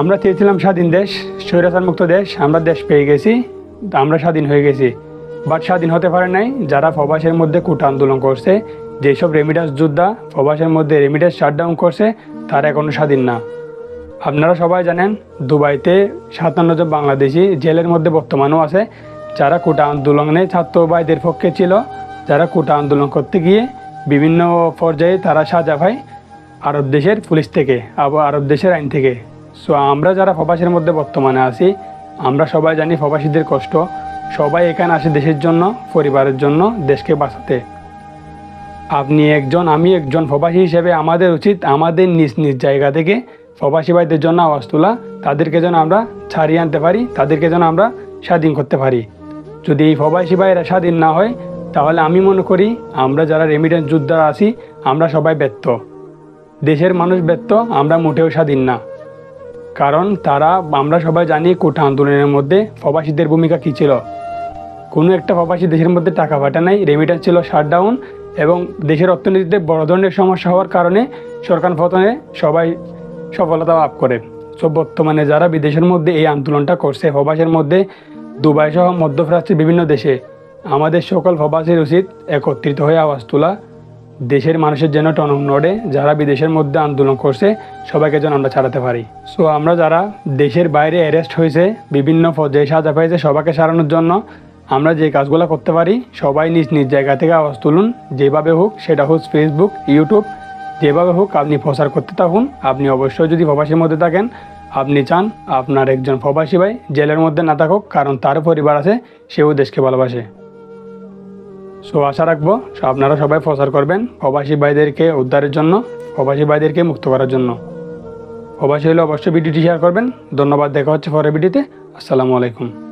আমরা চেয়েছিলাম স্বাধীন দেশ স্বৈরাচার মুক্ত দেশ, আমরা দেশ পেয়ে গেছি আমরা স্বাধীন হয়ে গেছি। বাট স্বাধীন হতে পারে নাই, যারা প্রবাসের মধ্যে কুটা আন্দোলন করছে, যেসব রেমিডাস যোদ্ধা প্রবাসের মধ্যে রেমিডাস শাটডাউন করছে, তারা এখনও স্বাধীন না। আপনারা সবাই জানেন, দুবাইতে সাতান্ন জন বাংলাদেশি জেলের মধ্যে বর্তমানেও আছে, যারা কোটা আন্দোলনে ছাত্র ভাইদের পক্ষে ছিল, যারা কোটা আন্দোলন করতে গিয়ে বিভিন্ন পর্যায়ে তারা সাজা পায় আরব দেশের পুলিশ থেকে, আবার আরব দেশের আইন থেকে। সো আমরা যারা প্রবাসের মধ্যে বর্তমানে আছি, আমরা সবাই জানি প্রবাসীদের কষ্ট। সবাই এখানে আসে দেশের জন্য, পরিবারের জন্য, দেশকে বাঁচাতে। আপনি একজন, আমি একজন প্রবাসী হিসেবে আমাদের উচিত আমাদের নিজ নিজ জায়গা থেকে প্রবাসী ভাইদের জন্য আওয়াজ তোলা, তাদেরকে যেন আমরা ছাড়িয়ে আনতে পারি, তাদেরকে যেন আমরা স্বাধীন করতে পারি। যদি এই প্রবাসী ভাইয়েরা স্বাধীন না হয়, তাহলে আমি মনে করি আমরা যারা রেমিডেন্স যোদ্ধারা আছি, আমরা সবাই ব্যর্থ। দেশের মানুষ ব্যর্থ, আমরা মোটেও স্বাধীন না। কারণ তারা, আমরা সবাই জানি কোটা আন্দোলনের মধ্যে প্রবাসীদের ভূমিকা কী ছিল। কোনো একটা প্রবাসী দেশের মধ্যে টাকা পাঠা নাই রেমিটেন্স ছিল শাটডাউন এবং দেশের অর্থনীতিতে বড় ধরনের সমস্যা হওয়ার কারণে সরকার পতনে সবাই সফলতা লাভ করে। সো বর্তমানে যারা বিদেশের মধ্যে এই আন্দোলনটা করছে, প্রবাসের মধ্যে দুবাই সহ মধ্যপ্রাচ্যের বিভিন্ন দেশে, আমাদের সকল প্রবাসীর উচিত একত্রিত হয়ে আওয়াজ তোলা দেশের মানুষের যেন টনক নড়ে, যারা বিদেশের মধ্যে আন্দোলন করছে, সবাইকে যেন আমরা ছাড়াতে পারি। সো আমরা যারা দেশের বাইরে অ্যারেস্ট হয়েছে, বিভিন্ন পর্যায়ে সাজা পাইছে সবাইকে সারানোর জন্য, আমরা যে কাজগুলো করতে পারি, সবাই নিজ নিজ জায়গা থেকে আওয়াজ তুলুন। যেভাবে হোক, সেটা হোক ফেসবুক ইউটিউব যেভাবে হোক, আপনি প্রচার করতে থাকুন। আপনি অবশ্যই যদি প্রবাসীর মধ্যে থাকেন, আপনি চান আপনার একজন প্রবাসী ভাই জেলের মধ্যে না থাকুক, কারণ তার পরিবার আছে, সেও দেশকে ভালোবাসে। সো আশা রাখব আপনারা সবাই প্রচার করবেন প্রবাসী ভাইদেরকে উদ্ধারের জন্য, প্রবাসী ভাইদেরকে মুক্ত করার জন্য। প্রবাসী হলে অবশ্যই ভিডিওটি শেয়ার করবেন। ধন্যবাদ, দেখা হচ্ছে পরের ভিডিওতে। আসসালামু আলাইকুম।